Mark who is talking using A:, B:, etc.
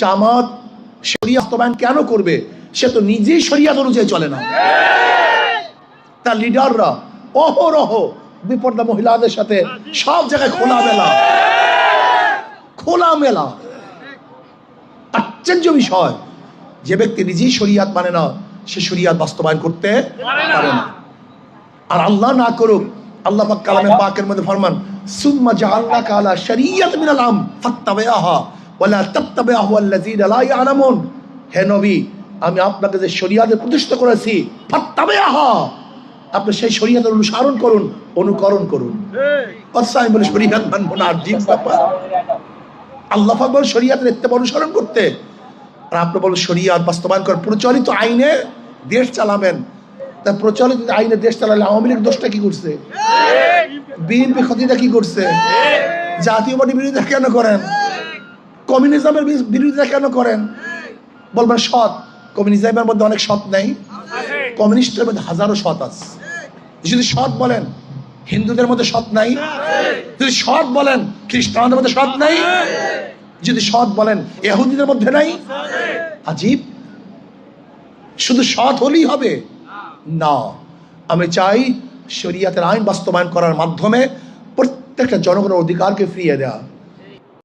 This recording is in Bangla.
A: জামাত শরিয়া বাস্তবায়ন কেন করবে? সে তো নিজেই শরিয়াত অনুযায়ী চলে না। তার লিডাররা অহরহ বিপর্দা মহিলাদের সাথে সব জায়গায় খোলা মেলা খোলা মেলা আশ্চর্য বিষয়, যে ব্যক্তি নিজেই শরিয়াত মানে না, সে শরিয়াত বাস্তবায়ন করতে পারে না। আর আল্লাহ না করুক, আল্লাহ পাক কালামে পাকের মধ্যে ফরমান, সুম্মা জাআলনাকা আলা শরিয়াত মিনাল আম ফাত্তাবিআহা। হে নবী আমি আপনাকে যে শরিয়াতে প্রতিষ্ঠা করেছি আপনি সেই শরিয়াতের অনুসরণ করুন অনুকরণ করুন। কথা আমি বলি শরিয়াত মানবো না আজীব ব্যাপার আল্লাহ বল শরিয়াতের অনুসরণ করতে। আর আপনি বলেন শরিয়াত বাস্তবায়ন করেন প্রচলিত আইনে দেশ চালাবেন। তা প্রচলিত আইনে দেশ চালালে আওয়ামী লীগ দোষটা কি করছে? বিএনপি ক্ষতিটা কি করছে? জাতীয় পার্টি বিরোধিতা কেন করেন? কমিউনিজমের বিরোধিতা কেন করেন? বলবেন সৎ। কমিউনিজমের মধ্যে অনেক সৎ নেই। কমিউনিস্টের মধ্যে হাজারো সৎ আছে। যদি সৎ বলেন, হিন্দুদের মধ্যে সৎ নাই। যদি সৎ বলেন, খ্রিস্টানদের মধ্যে সৎ নাই। যদি সৎ বলেন এহুদিদের মধ্যে নাই। আজীব। শুধু সৎ হলেই হবে? না। আমি চাই শরিয়াতের আইন বাস্তবায়ন করার মাধ্যমে প্রত্যেকটা জনগণের অধিকারকে ফিরিয়ে দেওয়া